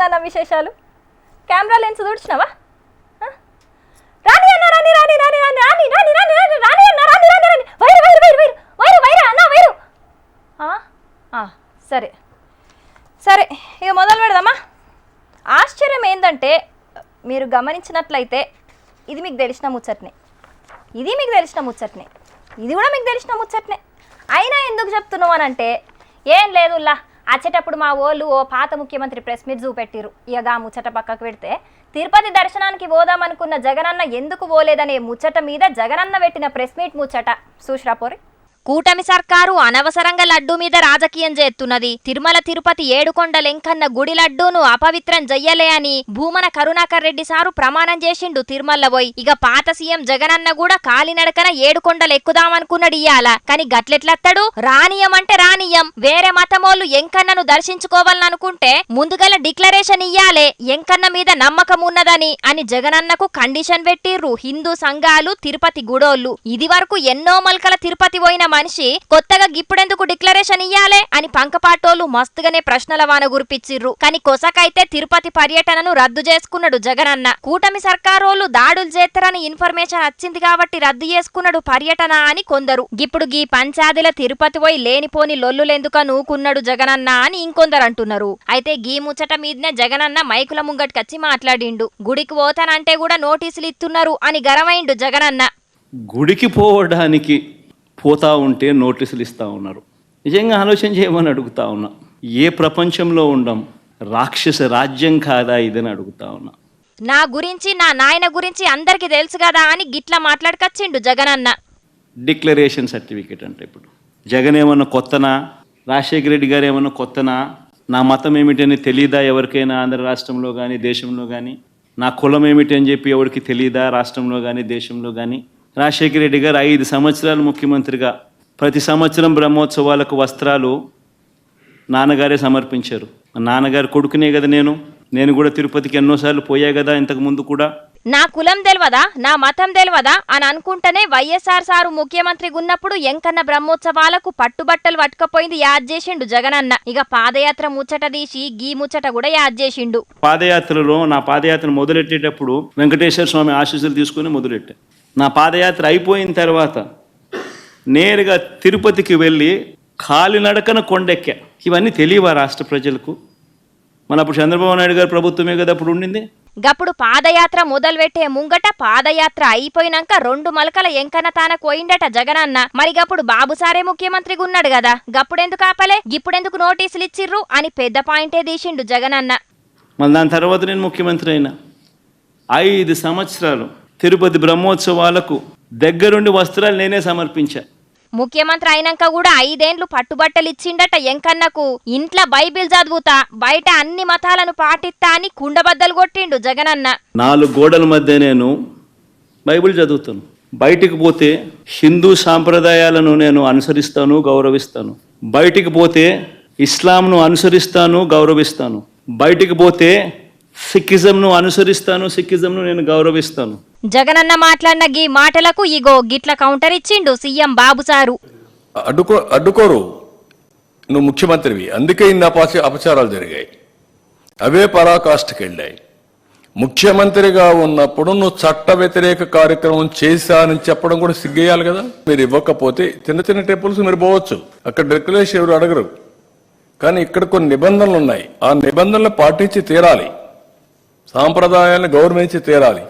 ఏముందన్న విశేషాలు? Camera lens తుడిచినావా రాణి రాని అన్న రాని రాని రాని రాని రాని రాని రాని రాని రాని అన్న రాని రాని రాని. Wire wire wire wire wire wire అన్న వైరు. సరే. సరే ఇక మొదలు పెడదామా? ఆశ్చర్యం ఏంటంటే మీరు గమనించినట్లయితే ఇది మీకు తెలిసిన ముచ్చట్నే. ఇది మీకు తెలిసిన ముచ్చట్నే. ఇది కూడా మీకు తెలిసిన ముచ్చట్నే. అయినా ఎందుకు చెప్తున్నావు అని అంటే ఏం లేదుల్లా. వచ్చేటప్పుడు మా ఓళ్ళు ఓ పాత ముఖ్యమంత్రి ప్రెస్ మీట్ చూపెట్టిరు ఇక ముచ్చట పక్కకు పెడితే తిరుపతి దర్శనానికి పోదామనుకున్న జగనన్న ఎందుకు పోలేదనే ముచ్చట మీద జగనన్న పెట్టిన ప్రెస్ మీట్ ముచ్చట. చూసిరాపోరి కూటమి సర్కారు అనవసరంగా లడ్డు మీద రాజకీయం చేస్తున్నది. తిరుమల తిరుపతి ఏడుకొండ లెంకన్న గుడి లడ్డూను అపవిత్రం చెయ్యలే అని భూమన కరుణాకర్ రెడ్డి సారు ప్రమాణం చేసిండు తిరుమల పోయి. ఇక పాత సీఎం జగనన్న కూడా కాలినడకన ఏడుకొండలు ఎక్కుదామనుకున్నాడు ఇయ్యాల. కాని గట్లెట్లత్తాడు? రానియం అంటే రానియం. వేరే మతమోళ్ళు ఎంకన్నను దర్శించుకోవాలనుకుంటే ముందుగల డిక్లరేషన్ ఇయ్యాలే. ఎంకన్న మీద నమ్మకం ఉన్నదని అని జగనన్నకు కండిషన్ పెట్టిర్రు హిందూ సంఘాలు తిరుపతి గుడోళ్ళు. ఇది వరకు ఎన్నో మల్కల తిరుపతి పోయిన మనిషి కొత్తగా గిప్పుడెందుకు డిక్లరేషన్ ఇయ్యాలే అని పంకపాటోలు మస్తుగానే ప్రశ్నల వాన గురిపిచ్చిర్రు. కానీ కొసకైతే తిరుపతి పర్యటనను రద్దు చేసుకున్నాడు జగనన్న. కూటమి సర్కారోళ్ళు దాడులు చేస్తారని ఇన్ఫర్మేషన్ వచ్చింది కాబట్టి రద్దు చేసుకున్నాడు పర్యటన అని కొందరు. ఇప్పుడు గీ పంచాదిల తిరుపతి పోయి లేనిపోని లొల్లులెందుక నూకున్నాడు జగనన్న అని ఇంకొందరు అంటున్నారు అయితే గీ ముచ్చట మీదనే జగనన్న మైకుల ముంగట్కచ్చి మాట్లాడిండు. గుడికి పోతానంటే కూడా నోటీసులు ఇస్తున్నారు అని గరమైండు జగనన్న. గుడికి పోవడానికి పోతా ఉంటే నోటీసులు ఇస్తూ ఉన్నారు. నిజంగా ఆలోచన చేయమని అడుగుతా ఉన్నా. ఏ ప్రపంచంలో ఉండం రాక్షస రాజ్యం కాదా ఇదని అడుగుతా ఉన్నా. నా గురించి నా నాయన గురించి అందరికి తెలుసు కదా అని గిట్లా మాట్లాడకచ్చిండు జగనన్న. డిక్లరేషన్ సర్టిఫికేట్ అంటే ఇప్పుడు. జగన్ ఏమన్నా కొత్తనా? రాజశేఖర రెడ్డి గారు ఏమన్నా కొత్తనా? నా మతం ఏమిటని తెలియదా ఎవరికైనా ఆంధ్ర రాష్ట్రంలో కానీ దేశంలో కానీ నా కులం ఏమిటి అని చెప్పి ఎవరికి తెలియదా రాష్ట్రంలో కానీ దేశంలో కానీ రాజశేఖర రెడ్డి గారు ఐదు సంవత్సరాలు ముఖ్యమంత్రిగా. ప్రతి సంవత్సరం బ్రహ్మోత్సవాలకు వస్త్రాలు నాన్నగారే సమర్పించారు. నాన్నగారు కొడుకునే కదా నేను. నేను కూడా తిరుపతికి ఎన్నోసార్లు పోయా కదా ఇంతకు ముందు కూడా. నా కులం తెలియదా నా మతం తెలియదా అని అనుకుంటేనే వైఎస్ఆర్ సారు ముఖ్యమంత్రిగా ఉన్నప్పుడు ఎంకన్న బ్రహ్మోత్సవాలకు పట్టుబట్టలు పట్టుకపోయింది యాద్ చేసిండు జగనన్న. ఇక పాదయాత్ర ముచ్చట తీసి గీ ముచ్చట కూడా యాద్ చేసిండు. పాదయాత్రలో నా పాదయాత్ర మొదలెట్టేటప్పుడు వెంకటేశ్వర స్వామి ఆశీస్సులు తీసుకుని మొదలెట్టా. నా పాదయాత్ర అయిపోయిన తర్వాత నేరుగా తిరుపతికి వెళ్ళి కాలినడకన కొండెక్కా. ఇవన్నీ తెలియవా రాష్ట్ర ప్రజలకు? మన అప్పుడు చంద్రబాబు నాయుడు గారు ప్రభుత్వమే కదా అప్పుడు ఉండింది? గప్పుడు పాదయాత్ర మొదలుపెట్టే ముంగట పాదయాత్ర అయిపోయినాక రెండు మలకల ఎంకన్న తాన పోయిండట జగనన్న. మరి గప్పుడు బాబు సారే ముఖ్యమంత్రిగా ఉన్నాడు కదా. గప్పుడెందుకు ఆపలే? గిప్పుడెందుకు నోటీసులు ఇచ్చిర్రు అని పెద్ద పాయింటే తీసిండు జగనన్న. మళ్ళీ దాని తర్వాత నేను ముఖ్యమంత్రి అయినా. ఐదు సంవత్సరాలు తిరుపతి బ్రహ్మోత్సవాలకు దగ్గరుండి వస్త్రాలు నేనే సమర్పించా. ముఖ్యమంత్రి అయినాక కూడా ఐదేండ్లు పట్టుబట్టలు ఇచ్చిండట ఎంకన్నకు. ఇంట్లో బైబిల్ చదువుతా బయట అన్ని మతాలను పాటిస్తా అని కుండబద్దలు కొట్టిండు జగనన్న. నాలుగు గోడల మధ్య నేను బైబిల్ చదువుతాను. బయటికి పోతే హిందూ సాంప్రదాయాలను నేను అనుసరిస్తాను గౌరవిస్తాను. బయటికి పోతే ఇస్లాంను అనుసరిస్తాను గౌరవిస్తాను. బయటికి పోతే సిక్కిజంను అనుసరిస్తాను సిక్కిజంను నేను గౌరవిస్తాను. జగనన్న మాట్లాడిన గీ మాటలకు ఇగో గిట్ల కౌంటర్ ఇచ్చిండు సీఎం బాబు సారు. అడ్డుకో అడ్డుకోరు. నువ్వు ముఖ్యమంత్రివి. అందుకే ఇన్ని అపాచ అపచారాలు జరిగాయి. అవే పరాకాష్ఠకి వెళ్ళాయి ముఖ్యమంత్రిగా ఉన్నప్పుడు నువ్వు చట్ట వ్యతిరేక కార్యక్రమం చేశానని చెప్పడం కూడా సిగ్గేయాలి కదా? మీరు ఇవ్వకపోతే చిన్న చిన్న టెంపుల్స్ మీరు పోవచ్చు. అక్కడ డిక్లరేషన్ ఎవరు అడగరు. కానీ ఇక్కడ కొన్ని నిబంధనలు ఉన్నాయి. ఆ నిబంధనలు పాటించి తీరాలి. సాంప్రదాయాలను గౌరవించి తీరాలి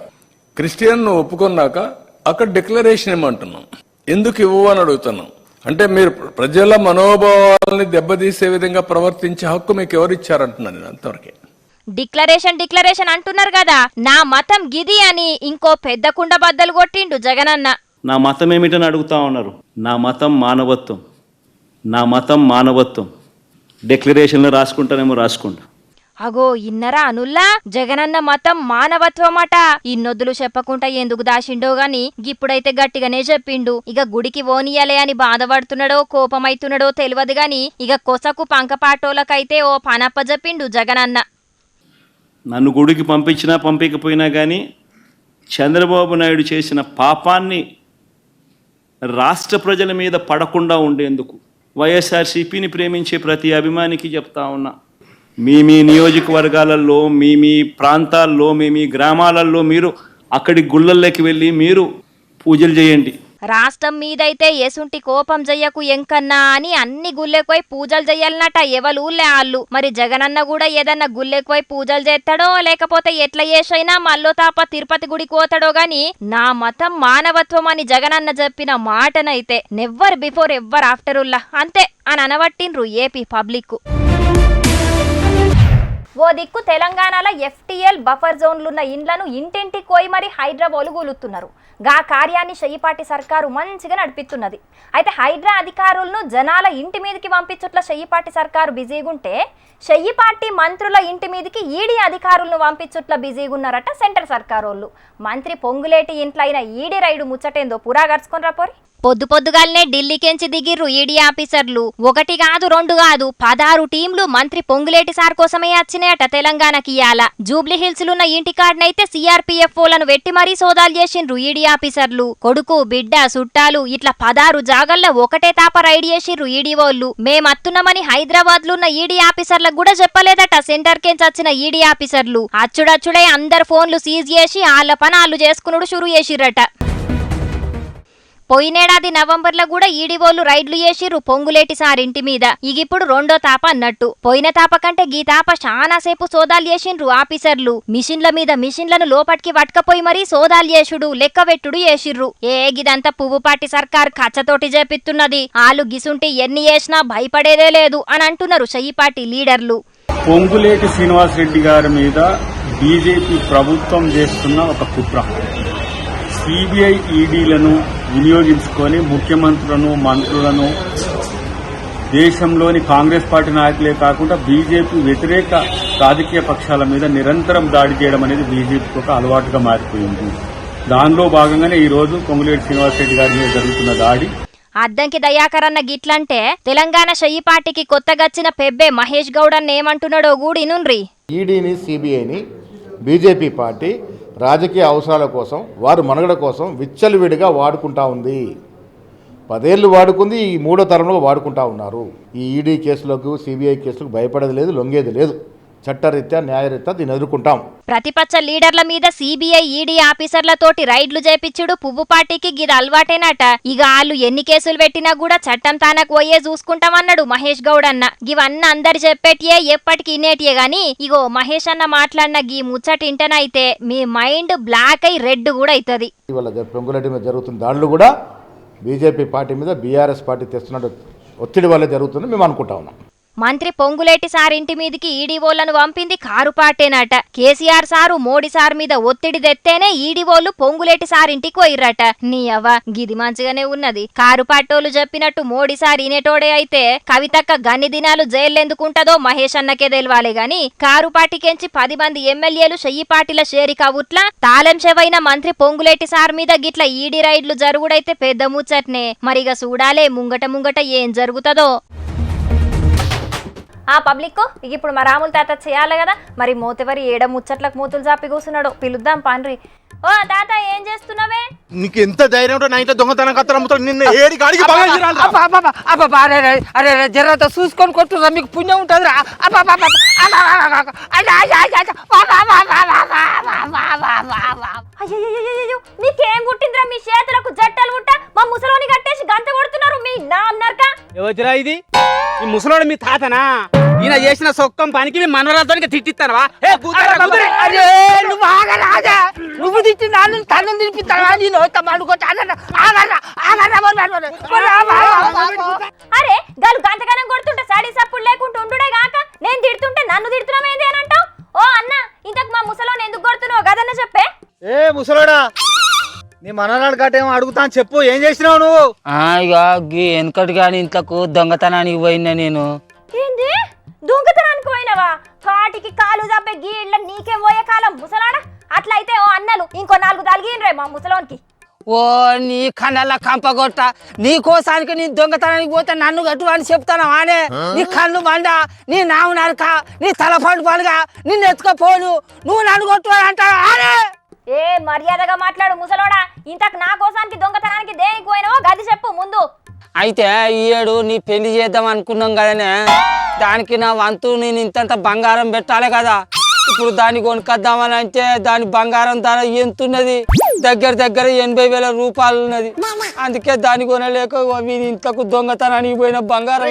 క్రిస్టియన్ నువ్వు ఒప్పుకున్నాక అక్కడ డిక్లరేషన్ ఇవ్వమంటున్నాం ఎందుకు ఇవ్వు అని అడుగుతున్నాం. అంటే మీరు ప్రజల మనోభావాలని దెబ్బతీసే విధంగా ప్రవర్తించే హక్కు మీకు ఎవరు ఇచ్చారంటున్నాను నేను అంతవరకే. డిక్లరేషన్ డిక్లరేషన్ అంటున్నారు కదా. నా మతం గిది అని ఇంకో పెద్ద కుండ బద్దలు కొట్టిండు జగనన్న. నా మతం ఏమిటని అడుగుతా ఉన్నారు? నా మతం మానవత్వం. నా మతం మానవత్వం. డిక్లరేషన్లో రాసుకుంటానేమో రాసుకుంటా. అగో ఇన్నరా అనుల్లా? జగనన్న మతం మానవత్వమట. ఇన్నొద్దులు చెప్పకుండా ఎందుకు దాచిండో గాని గిప్పుడైతే గట్టిగానే చెప్పిండు. ఇక గుడికి ఓనియలే అని బాధపడుతున్నాడో కోపమైతున్నాడో తెలియదు గాని ఇక కొసకు పంకపాటోలకైతే ఓ పనప్ప చెప్పిండు జగనన్న. నన్ను గుడికి పంపించినా పంపించకపోయినా కానీ చంద్రబాబు నాయుడు చేసిన పాపాన్ని రాష్ట్ర ప్రజల మీద పడకుండా ఉండేందుకు వైఎస్ఆర్సీపీని ప్రేమించే ప్రతి అభిమానికి చెప్తా ఉన్నా. మీ మీ నియోజకవర్గాలలో మీ మీ ప్రాంతాల్లో మీ మీ గ్రామాలలో మీరు అక్కడి గుళ్ళల్లోకి వెళ్ళి మీరు పూజలు చేయండి. రాష్ట్రం మీదైతే ఎసుంటి కోపం చెయ్యకు ఎంకన్నా అని అన్ని గుళ్ళెకోయి పూజలు చెయ్యాలన్నట ఎవరు ఊళ్ళే ఆళ్ళు. మరి జగనన్న కూడా ఏదన్నా గుళ్ళెకోయి పూజలు చేస్తాడో లేకపోతే ఎట్లా చేసైనా మల్లో తాప తిరుపతి గుడికి పోతాడో గాని నా మతం మానవత్వం అని జగనన్న చెప్పిన మాటనైతే నెవ్వర్ బిఫోర్ ఎవ్వర్ ఆఫ్టర్ ఉల్లా అంతే అని అనబట్టిండ్రు ఏపీ పబ్లిక్ ఓ దిక్కు తెలంగాణలో ఎఫ్టీఎల్ బఫర్ జోన్లున్న ఇండ్లను ఇంటింటి కోయి మరి హైడ్రా ఒలుగులుతున్నారు గా కార్యాన్ని షెయ్యిపాటి సర్కారు మంచిగా నడిపిస్తున్నది. అయితే హైడ్రా అధికారులను జనాల ఇంటి మీదకి పంపించుట్ల షెయ్యిపాటి సర్కారు బిజీగుంటే షయ్యిపాటి మంత్రుల ఇంటి మీదకి ఈడీ అధికారులను పంపించుట్ల బిజీగున్నారట సెంటర్ సర్కారోళ్ళు. మంత్రి పొంగులేటి ఇంట్లో అయిన ఈడీ రైడు ముచ్చటేందో పురా? గడుచుకొని రాపోరి పొద్దు పొద్దుగాలనే ఢిల్లీకెంచి దిగిర్రు ఈడీ ఆఫీసర్లు. ఒకటి కాదు రెండు కాదు పదహారు టీంలు మంత్రి పొంగులేటి సార్ కోసమే వచ్చినాయట తెలంగాణకి ఇయాల. జూబ్లీ హిల్స్ లున్న ఇంటికాడనైతే సిఆర్పీఎఫ్లను వెట్టి మరీ సోదాలు చేసిండ్రు ఈడీ ఆఫీసర్లు. కొడుకు బిడ్డ సుట్టాలు ఇట్లా పదహారు జాగల్లో ఒకటే తాప రైడ్ చేసిండ్రు ఈడీ వాళ్ళు మేమత్తున్నామని హైదరాబాద్లో ఉన్న ఈడీ ఆఫీసర్లకు కూడా చెప్పలేదట సెంటర్ కెంచి వచ్చిన ఈడీ ఆఫీసర్లు. అచ్చుడచ్చుడే అందరు ఫోన్లు సీజ్ చేసి వాళ్ళ పని ఆళ్ళు చేసుకునుడు షురు చేసిర్రట. పోయినేడాది నవంబర్లో కూడా ఈడీవోలు రైడ్లు చేసిర్రు పొంగులేటి సార్ ఇంటి మీద. ఇగిప్పుడు రెండో తాప అన్నట్టు. పోయిన తాప కంటే గీ తాప చాలాసేపు సోదాలు చేసిండ్రు ఆఫీసర్లు. మిషన్ల మీద మిషన్లను లోపటికి పట్టుకపోయి మరీ సోదాలు చేసుడు లెక్కవెట్టుడు చేసిర్రు. ఏ గిదంతా పువ్వుపాటి సర్కార్ కచ్చతోటి చేపిస్తున్నది. ఆలు గిసుంటి ఎన్ని చేసినా భయపడేదే లేదు అని అంటున్నారు చెయ్యిపాటి లీడర్లు. పొంగులేటి శ్రీనివాసరెడ్డి గారి మీద బీజేపీ ప్రభుత్వం చేస్తున్న ఒక కుట్ర. సిబిఐ ఈడీలను వినియోగించుకొని ముఖ్యమంత్రులను మంత్రులను దేశంలోని కాంగ్రెస్ పార్టీ నాయకులే కాకుండా బీజేపీ వ్యతిరేక రాజకీయ పక్షాల మీద నిరంతరం దాడి చేయడం అనేది బీజేపీకి ఒక అలవాటుగా మారిపోయింది. దానిలో భాగంగానే ఈ రోజు పొంగులేటి శ్రీనివాసరెడ్డి గారి మీద జరుగుతున్న దాడి. అద్దంకి దయాకరన్న గిట్లంటే తెలంగాణ చెయ్యిపాటికి కొత్తగచ్చిన పెబ్బే మహేష్ గౌడన్న ఏమంటున్నాడో గూడినుండ్రి. ఈడీని సిబిఐని బీజేపీ పార్టీ రాజకీయ అవసరాల కోసం వారు మనుగడ కోసం విచ్చలవిడిగా వాడుకుంటా ఉంది. పదేళ్ళు వాడుకుంది ఈ మూడో తరంలో వాడుకుంటా ఉన్నారు. ఈ ఈడీ కేసులకు సిబిఐ కేసులకు భయపడేది లేదు లొంగేది లేదు. చట్టరీత్యా న్యాయరీత్యా దీన్ని ఎదుర్కొంటాం. ప్రతిపక్ష లీడర్ల మీద సిబిఐ ఈడీ ఆఫీసర్లతోటి రైడ్లు చేపిచ్చుడు పువ్వు పార్టీకి గిది అలవాటేనట. ఇక ఆళ్ళు ఎన్ని కేసులు పెట్టినా కూడా చట్టం తానకు పోయే చూసుకుంటామన్నాడు మహేష్ గౌడ్ అన్న ఇవన్నీ అందరు చెప్పేటియే ఎప్పటికి ఇనేటియే గాని ఇగో మహేష్ అన్న మాట్లాడిన గీ ముచ్చట ఇంటనైతే మీ మైండ్ బ్లాక్ అయి రెడ్ కూడా అవుతుంది ఇవాళ పొంగులరెడ్డి మీద జరుగుతున్న దాడులు కూడా బీజేపీ పార్టీ మీద బీఆర్ఎస్ పార్టీ తెస్తున్న ఒత్తిడి వల్ల జరుగుతుంది మేము అనుకుంటా ఉన్నాం. మంత్రి పొంగులేటి సార్ ఇంటి మీదికి ఈడీఓలను పంపింది కారు పాటేనట. కేసీఆర్ సారు మోడీ సార్ మీద ఒత్తిడి తెత్తేనే ఈడీఓలు పొంగులేటి సార్ ఇంటికి పోయిర్రట. నీ అవ్వ గిది మంచిగానే ఉన్నది. కారు పాటోలు చెప్పినట్టు మోడీ సార్ ఇనేటోడే అయితే కవితక్క గన్ని దినాలు జైల్లెందుకుంటదో మహేష్ అన్నకే తెలవాలే గాని కారు పాటికెంచి పది మంది ఎమ్మెల్యేలు షెయ్యిపాటిల షేరి కవుట్ల తాళం చెవైన మంత్రి పొంగులేటి సార్ మీద గిట్ల ఈడీ రైడ్లు జరుగుడైతే పెద్ద ముచ్చట్నే. మరిగా చూడాలే ముంగట ముంగట ఏం జరుగుతదో? ఆ పబ్లిక్ ఇప్పుడు మా రాముల తాత చేయాలి కదా. మరి మోతెవరి ఏడ ముచ్చట్లకు మూతులు చాపి కూర్చున్నాడు? పిలుద్దాం పాండ్రి. ఓ తాత ఏం చేస్తున్నావే నీకు ఎంత ధైర్యం ఉంటే నా ఇంట్లో దొంగతనం కత్తలు అమ్ముతాడు నిన్న ఏడి బాగా చేరాలి అబ్బా, అబ్బా, అబ్బా, అబ్బా, అబ్బా, అరే అరే, అరే చూసుకొని కొట్టురా మీకు పుణ్యం ఉంటుంది రా అబ్బా, అబ్బా, అబ్బా, అబ్బా, అబ్బా, అబ్బా, అబ్బా, అయ్యా, అయ్యా, అయ్యా, అయ్యా, అబ్బా, అబ్బా, అబ్బా, అబ్బా, అబ్బా, అబ్బా, అబ్బా, అబ్బా, అబ్బా. అయ్యయ్యయ్యయ్యో మీకేం పుట్టిందిరా మీ చేతులకు జట్టలు పుట్ట మా ముసలోని కట్టేసి గంత కొడుతున్నారు మీ నామ్ నరక ఎవరిరా ఇది ఈ ముసలోడు మీ తాతనా ఈయన చేసిన సొక్కం పనికి మనవరాలతో తిట్టిస్తానవా? నువ్వు ఆగరాజా నువ్వు తిట్టి నాన్న తను తినిపిస్తావా నేను అరే గాలు గంతగానం కొడుతుంటే సాడీ సప్పుడు లేకుండా ఉండుడే గాక? నేను తిడుతుంటే నన్ను తిడుతున్నామేంది అని అంటావు? ఓ అన్న ఇంతకు మా ముసలోని ఎందుకు కొడుతున్నావు? గదన్న చెప్పే. ఏ ముసలోడా? నీ మనరాడు గట్టేమో అడుగుతా చెప్పు. ఏం చేసినావు నువ్వు? వెనకటి కానీ ఇంట్లకు దొంగతనానికి పోయినా నేను. ఏంది? దొంగతనానికి పోయినావా? కాటికి కాలు దబ్బే గీళ్ళ నీకే పోయే కాలం ముసలాడా? అట్లయితే ఓ అన్నలు ఇంకో నాలుగు తలిగినరే మా ముసలోనికి. ఓ నీ కళ్ళ కంపగొట్ట నీ కోసానికి నీ దొంగతనానికి పోతే నన్ను గట్టు అని చెప్తాను ఆనే నీ కళ్ళు మండ నీ నావు నరక నీ తల పండు పలుగా నిన్ను ఎత్తుకపోను. నువ్వు నన్ను కొట్టు అంటావు ఆనే ఏ మర్యాదగా మాట్లాడు ముసలోడా. ఇంతకు నా కోసానికి దొంగతనానికి దేనికి పోయినావో గది చెప్పు ముందు. అయితే ఈ ఏడు నీ పెళ్ళి చేద్దాం అనుకున్నాం కదనే దానికి నా వంతు నేను ఇంతంత బంగారం పెట్టాలి కదా ఇప్పుడు దాన్ని కొనుక్కొద్దామని అంటే దాని బంగారం ధర ఎంత ఉన్నది దగ్గర దగ్గర ఎనభై వేల రూపాయలు ఉన్నది అందుకే దాన్ని కొనలేక వీని ఇంట్లోకి దొంగతనానికి పోయిన బంగారం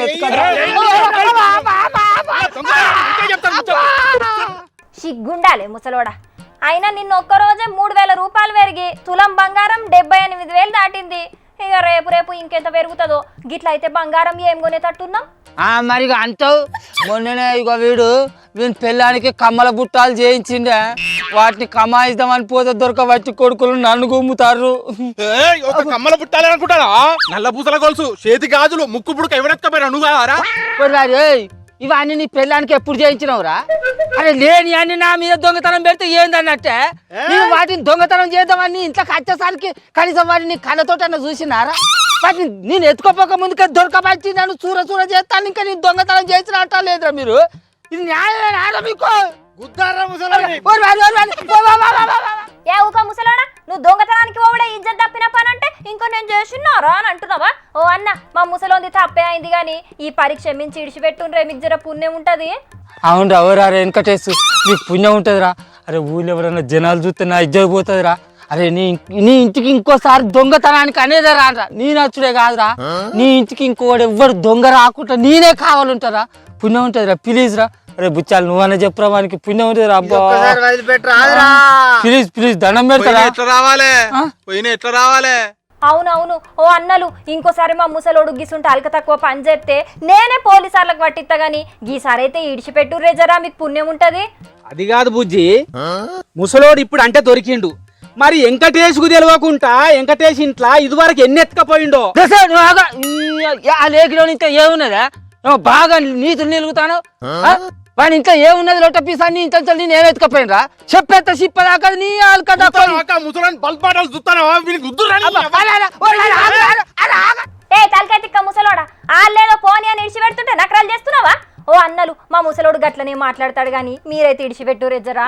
సిగ్గుండాలి ముసలోడా అయినా నిన్న ఒక్కరోజే మూడు వేల రూపాయలు పెరిగి తులం బంగారం డెబ్బై ఎనిమిది వేలు దాటింది ఇక రేపు రేపు ఇంకెంత పెరుగుతుందో గిట్ల అయితే బంగారం ఏం కొనేటట్టున్నాం? ఆ మరి అంటావు? మొన్ననే ఇక వీడు వీని పెళ్ళానికి కమ్మల బుట్టాలు చేయించిండే. వాటిని కమాయిద్దామని పోతే దొరకబట్టి కొడుకులు నన్ను గుమ్ముతారు కమ్మల పుట్టాలి అనుకుంటారా? నల్ల పూసల గొలుసు చేతి గాజులు ముక్కు పుడుక ఎవరెత్తపోయినా నువ్వు కావారా ఇవన్నీ నీ పెళ్ళానికి ఎప్పుడు చేయించినవురా? అరే లేని అన్ని నా మీద దొంగతనం పెడితే ఏందన్నట్టే? నేను వాటిని దొంగతనం చేద్దామని ఇంట్లోకి వచ్చేసరికి కనీసం వాటిని కళ్ళతోటన్నా చూసినారా? వాటిని నేను ఎత్తుకోపోక ముందుకే దొరకబట్టి నన్ను చూర చూర చేస్తాను ఇంకా నేను దొంగతనం చేసిన అంటా లేదురా మీరు? ఇది న్యాయమేనా మీకు? ఏ ఊక ముసలోడా? నువ్వు దొంగతనానికి పోవడే ఇజ్జత్ తప్పిన పని అంటే ఇంకో నేను చేసినారా అని అంటున్నావా? ఓ అన్న మా ముసలోంది తప్పే అయింది కానీ ఈ పరీక్ష మించి ఇడిచిపెట్టుండ్రే మీకు జర పుణ్యం ఉంటది? అవునరా ఎవరా రే వెనకటేసు నీకు పుణ్యం ఉంటుందిరా. అరే ఊళ్ళో ఎవరైనా జనాలు చూస్తే నా ఇజ్జత పోతుందిరా. అరే నీ నీ ఇంటికి ఇంకోసారి దొంగతనానికి అనేది రారా నీ నచ్చుడే కాదురా. నీ ఇంటికి ఇంకోటి ఎవ్వరు దొంగ రాకుండా నేనే కావాలంటారా? పుణ్యం ఉంటుందిరా ప్లీజ్ రా. అరే బుచ్చాలు నువ్వన్నా చెప్పురా వానికి పుణ్యం ఒక్కసారి వదిలిపెట్టరాదురా ప్లీజ్ ప్లీజ్ దండం పెడతారా? పోయిన ఎట్లా రావాలే? ఆ? పోయిన ఎట్లా రావాలే? అవునవును. ఓ అన్నలు ఇంకోసారి మా ముసలోడు గిసుంటే అలక తక్కువ పని చేస్తే నేనే పోలీసార్లకు పట్టిస్తా గాని గీసారి అయితే ఇడిచిపెట్టు రేజరా మీకు పుణ్యం ఉంటది. అది కాదు బుజ్జి. ముసలోడు ఇప్పుడు అంటే దొరికిండు. మరి వెంకటేష్కు తెలియకుండా వెంకటేష్ ఇంట్లో ఇదివరకు ఎన్ని ఎత్తుకపోయిండో? లేఖలో ఇంకా ఏమున్నదా? ఏమో బాగా నీతులు నిలుగుతాను. వాని ఇంట్లో ఏమున్నది లొట్ట పీసా నీ ఇంత నేను నీ ముసలాన్ని బల్పాటాలు చూస్తానా? వీనికి గుద్దురా ఏ ముసలోడా? ఆళ్ళేదో పోనీ అని ఇడిచిపెడుతుంటే నకరాలు చేస్తున్నావా? ఓ అన్నలు మా ముసలోడు గట్లనే మాట్లాడతాడు గాని మీరైతే ఇడిచిపెట్టు రేజరా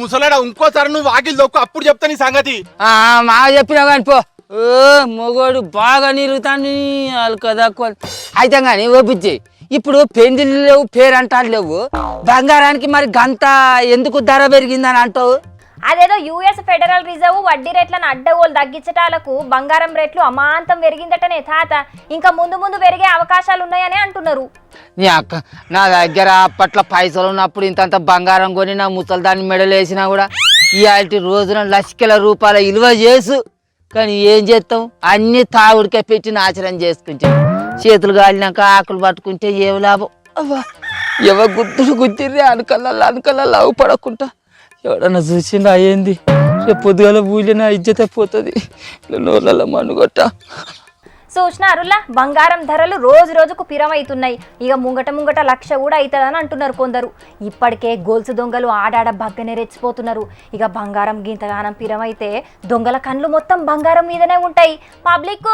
ముసలాడా ఇంకోసారి నువ్వు వాకిల్ దొక్కు అప్పుడు చెప్తా నీ సంగతి. మా చెప్పినా కానీ పో. ఓ మొగోడు బాగా నిలుగుతాను అయితే కానీ ఓ బుజ్జి ఇప్పుడు పెండిలు లేవు పేరంటాలు లేవు. బంగారానికి మరి గంత ఎందుకు ధర పెరిగిందని అంటావు? అదేదో యుఎస్ ఫెడరల్ రిజర్వ్ వడ్డీ రేట్లను అడ్డగోలు తగ్గించటాలకు బంగారం రేట్లు అమాంతం పెరిగిందటనే తాత. ఇంకా ముందు ముందు పెరిగే అవకాశాలు ఉన్నాయని అంటున్నారు. నీ అక్క నా దగ్గర అప్పట్లో పైసలు ఉన్నప్పుడు ఇంతంత బంగారం కొని నా ముసలిదాన్ని మెడలు వేసినా కూడా ఇవాళ రోజున లక్షల రూపాయల విలువ చేసు. కానీ ఏం చేస్తాం అన్ని తాగుడికే పెట్టి నాశనం చేసుకుంటే చేతులు కాలినాక ఆకులు పట్టుకుంటే ఏం లాభం? అవ్వా ఎవ గుద్దులు గుద్దిర్రి అనుకల్లా అనుకల్లా లావు పడకుండా ఎవడన్నా చూసిండా అయ్యింది రేపు పొద్దుగాల పూజన ఇజ్జత పోతుంది. నోళ్ళ మనుగొట్ట. చూసినారులా? బంగారం ధరలు రోజు రోజుకు పిరమవుతున్నాయి ఇక ముంగట ముంగట లక్ష కూడా అవుతుందని అంటున్నారు కొందరు. ఇప్పటికే గొలుసు దొంగలు ఆడాడ బగ్గనే రెచ్చిపోతున్నారు. ఇక బంగారం గింతగానం పిరమైతే దొంగల కండ్లు మొత్తం బంగారం మీదనే ఉంటాయి. పబ్లిక్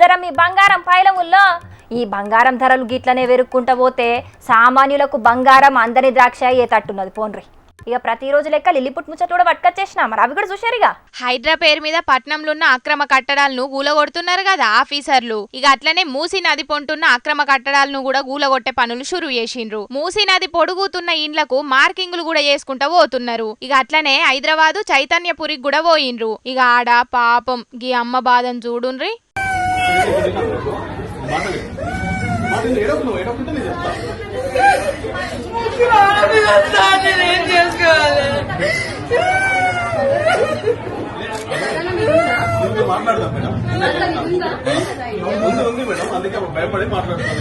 జర మీ బంగారం పైలముల్లో. ఈ బంగారం ధరలు గిట్లనే వెరుక్కుంటా పోతే సామాన్యులకు బంగారం అందని ద్రాక్ష అయ్యేటట్టున్నది పోన్రీ. ఇక ప్రతిరోజు లెక్క లిల్లిపుట్ ముచ్చట్లు కూడా పట్టుకొచ్చేసినా. మరి అవి కూడా చూశారు ఇక? హైడ్రా పేరు మీద పట్నంలో ఉన్న అక్రమ కట్టడాలను గూలగొడుతున్నారు కదా ఆఫీసర్లు. ఇక అట్లనే మూసీ నది పొంటున్న అక్రమ కట్టడాలను కూడా గూలగొట్టే పనులు షురు చేసిండ్రు. మూసీ నది పొడుగుతున్న ఇండ్లకు మార్కింగ్లు కూడా చేసుకుంటా పోతున్నారు. ఇక అట్లనే హైదరాబాదు చైతన్యపురికి కూడా పోయిండ్రు. ఇక ఆడ పాపం గీ అమ్మ బాధను చూడుండ్రి. స్వామి వస్తా నేనేం చేసుకోవాలి మాట్లాడదాం మేడం ఉంది మేడం అందుకే భయపడి మాట్లాడుతున్నాను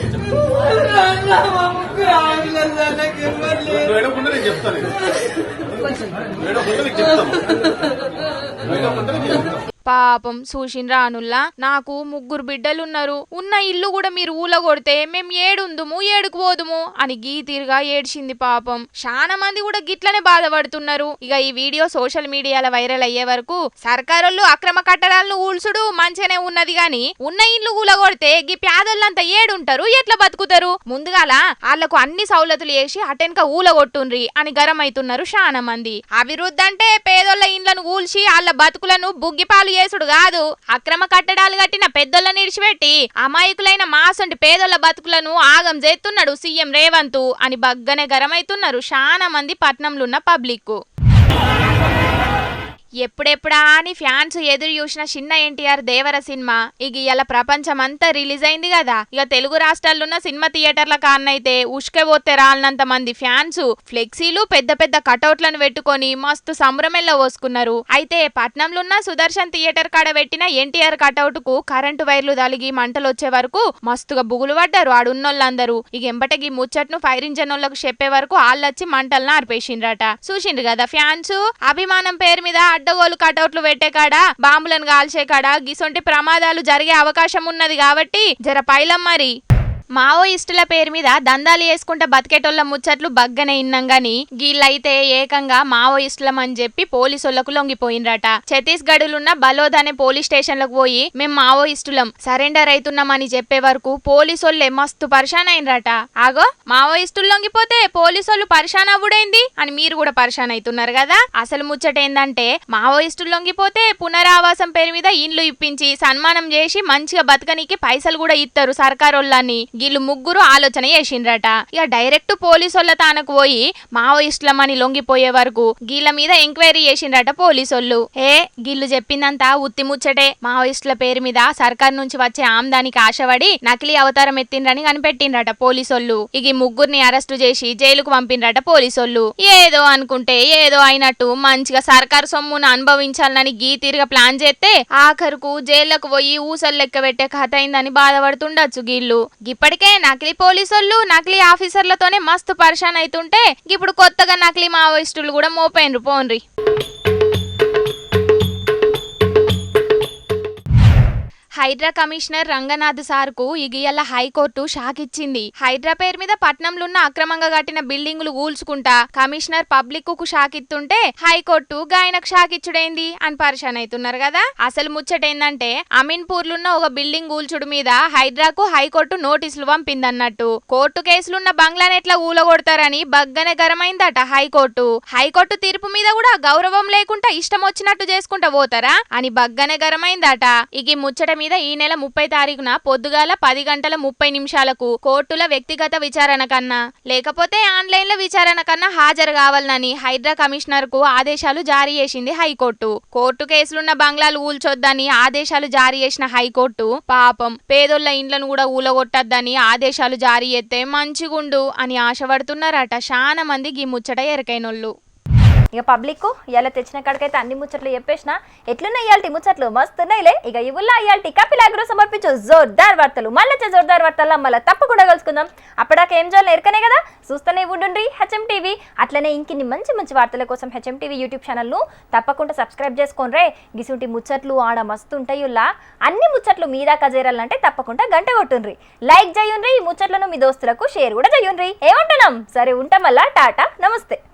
మేడం నేను చెప్తాను మేడం చెప్తాను మేడం చెప్తాను పాపం చూసిండ్రా రానుల్లా నాకు ముగ్గురు బిడ్డలున్నారు. ఉన్న ఇల్లు కూడా మీరు ఊలగొడితే మేం ఏడుందుము ఏడుకు పోదుము అని గీతీరుగా ఏడ్చింది పాపం. చాలా మంది కూడా గిట్లనే బాధపడుతున్నారు. ఇక ఈ వీడియో సోషల్ మీడియాలో వైరల్ అయ్యే వరకు సర్కారోళ్ళు అక్రమ కట్టడాలను ఊల్చుడు మంచిగానే ఉన్నది గాని ఉన్న ఇల్లు ఊలగొడితే గీ పేదోళ్ళంతా ఏడుంటారు ఎట్లా బతుకుతారు? ముందుగాల వాళ్ళకు అన్ని సౌలతులు వేసి అటెన్క ఊలగొట్టుండ్రి అని గరం అవుతున్నారు చాలా మంది. అభివృద్ధి అంటే పేదోళ్ళ ఇండ్లను ఊల్చి వాళ్ళ బతుకులను బుగ్గిపాలు చేసుడు కాదు. అక్రమ కట్టడాలు కట్టిన పెద్దోళ్ళని ఇడిచిపెట్టి అమాయకులైన మాసొంటి పేదోళ్ళ బతుకులను ఆగం చేస్తున్నాడు సీఎం రేవంత్ అని బగ్గనే గరమైతున్నారు చాలా మంది పట్నంలో ఉన్న పబ్లిక్ ఎప్పుడెప్పుడా అని ఫ్యాన్స్ ఎదురు చూసిన చిన్న ఎన్టీఆర్ దేవర సినిమా. ఇక ఇలా ప్రపంచం అంతా రిలీజ్ అయింది కదా. ఇక తెలుగు రాష్ట్రాల్లో ఉన్న సినిమా థియేటర్ల కారణైతే ఉష్కే పోతే రాలనంత మంది ఫ్యాన్స్ ఫ్లెక్సీలు పెద్ద పెద్ద కటౌట్లను పెట్టుకొని మస్తు సంబరమెల్లో పోసుకున్నారు. అయితే పట్నంలో ఉన్న సుదర్శన్ థియేటర్ కాడ పెట్టిన ఎన్టీఆర్ కటౌట్కు కరెంటు వైర్లు తలిగి మంటలు వచ్చే వరకు మస్తుగా బుగులు పడ్డారు ఆడున్నోళ్ళందరూ. ఇక ఎంబటకి ముచ్చట్ను ఫైర్ ఇంజన్ వాళ్ళకు చెప్పే వరకు వాళ్ళొచ్చి మంటలను ఆర్పేసిండ్రట. చూసిండ్రు కదా ఫ్యాన్స్? అభిమానం పేరు మీద అడ్డగోలు కటౌట్లు పెట్టే కాడ బాంబులను కాల్చే కాడ గిసొంటి ప్రమాదాలు జరిగే అవకాశం ఉన్నది కాబట్టి జర పైలం మరి. మావోయిస్టుల పేరు మీద దందాలు వేసుకుంటే బతికేటోళ్ళ ముచ్చట్లు బగ్గనే ఇన్నాం గాని గీళ్ళైతే ఏకంగా మావోయిస్టులం అని చెప్పి పోలీసులకు లొంగిపోయిండ్రట ఛత్తీస్గఢ్లున్న బలోద్ అనే పోలీస్ స్టేషన్లకు పోయి మేము మావోయిస్టులం సరెండర్ అవుతున్నామని చెప్పే వరకు పోలీసోళ్ళే మస్తు పరిశాన్ అయినరట ఆగో మావోయిస్టులు లొంగిపోతే పోలీసోళ్ళు పరిశాన్ అవ్వుడైంది అని మీరు కూడా పరిశాన్ అవుతున్నారు కదా? అసలు ముచ్చట ఏందంటే మావోయిస్టులు లొంగిపోతే పునరావాసం పేరు మీద ఇండ్లు ఇప్పించి సన్మానం చేసి మంచిగా బతకనికి పైసలు కూడా ఇస్తారు సర్కారోళ్ళని. వీళ్ళు ముగ్గురు ఆలోచన చేసిండ్రట. ఇక డైరెక్ట్ పోలీసోళ్ళ తానకు పోయి మావోయిస్టులమని లొంగిపోయే వరకు గీళ్ళ మీద ఎంక్వైరీ చేసిండ్రట పోలీసోళ్ళు. ఏ గిల్లు చెప్పిందంతా ఉత్తి ముచ్చటే. మావోయిస్టుల పేరు మీద సర్కార్ నుంచి వచ్చే ఆమ్దానికి ఆశపడి నకిలీ అవతారం ఎత్తిండ్రని కనిపెట్టిండ్రట పోలీసోళ్ళు. ఇక ముగ్గురిని అరెస్టు చేసి జైలుకు పంపిండ్రట పోలీసోళ్ళు. ఏదో అనుకుంటే ఏదో అయినట్టు మంచిగా సర్కార్ సొమ్మును అనుభవించాలని గీ తీరుగా ప్లాన్ చేస్తే ఆఖరుకు జైళ్ళకు పోయి ఊసలు లెక్క పెట్టే కథ అయిందని బాధపడుతుండొచ్చు గీళ్ళు. ఇప్పటికే నకిలీ పోలీసోళ్ళు నకిలీ ఆఫీసర్లతోనే మస్తు పరిశాన్ అవుతుంటే ఇప్పుడు కొత్తగా నకిలీ మావోయిస్టులు కూడా మోపోయినరు పోన్రి. హైడ్రా కమిషనర్ రంగనాథ్ సార్కు ఇగియల్ల హైకోర్టు షాక్ ఇచ్చింది హైడ్రా పేరు మీద పట్నంలున్న అక్రమంగా కట్టిన బిల్డింగులు ఊల్చుకుంటా కమిషనర్ పబ్లిక్కు షాక్ ఇస్తుంటే హైకోర్టు గాయనకు షాక్ ఇచ్చుడైంది అని పరిశాన్ అవుతున్నారు కదా. అసలు ముచ్చట ఏందంటే అమీన్పూర్లున్న ఒక బిల్డింగ్ ఊల్చుడు మీద హైడ్రాకు హైకోర్టు నోటీసులు పంపిందన్నట్టు. కోర్టు కేసులున్న బంగ్లాని ఎట్లా ఊలగొడతారని బగ్గనే గరమైందట హైకోర్టు. హైకోర్టు తీర్పు మీద కూడా గౌరవం లేకుండా ఇష్టం వచ్చినట్టు చేసుకుంటా పోతారా అని బగ్గనే గరమైందట. ఇక ముచ్చట మీద ఈ నెల ముప్పై తారీఖున పొద్దుగాల పది గంటల ముప్పై నిమిషాలకు కోర్టుల వ్యక్తిగత విచారణ కన్నా లేకపోతే ఆన్లైన్ల విచారణ కన్నా హాజరు కావాలని హైడ్రా కమిషనర్కు ఆదేశాలు జారీ చేసింది హైకోర్టు. కోర్టు కేసులున్న బంగ్లాలు ఊల్చొద్దని ఆదేశాలు జారీ చేసిన హైకోర్టు పాపం. పేదోళ్ళ ఇండ్లను కూడా ఊలగొట్టద్దని ఆదేశాలు జారీ చేస్తే మంచిగుండు అని ఆశపడుతున్నారట. చాలా మంది గీ ముచ్చట ఎరకైనోళ్ళు. ఇక పబ్లిక్ ఇలా తెచ్చిన కాడికైతే అన్ని ముచ్చట్లు చెప్పేసిన ఎట్లున్నాయి ఇవాళ ముచ్చట్లు? మస్తున్నాయిలే. ఇక ఇవుల్లా ఇవాళ కపిలాగ్రో సమర్పించు జోర్దార్ వార్తలు. మళ్ళీ జోర్దార్ వార్తల్లో మళ్ళీ తప్పకుండా కలుసుకుందాం. అప్పటిదాకా ఏం చేయాలి ఎరకనే కదా? చూస్తూనే ఉండుండ్రి హెచ్ఎం టీవీ అట్లనే ఇంకిన్ని మంచి మంచి వార్తల కోసం హెచ్ఎం టీవీ యూట్యూబ్ ఛానల్ను తప్పకుండా సబ్స్క్రైబ్ చేసుకోండి రే గిసుంటి ముచ్చట్లు ఆడ మస్తు ఉంటాయి ఉల్లా అన్ని ముచ్చట్లు మీ దాకా చేరాలంటే తప్పకుండా గంట కొట్టుండ్రి. లైక్ చేయండి ఈ ముచ్చట్లను మీ దోస్తులకు షేర్ కూడా చేయుండ్రి ఏమంటున్నాం సరే ఉంటాం మళ్ళా. టాటా. నమస్తే.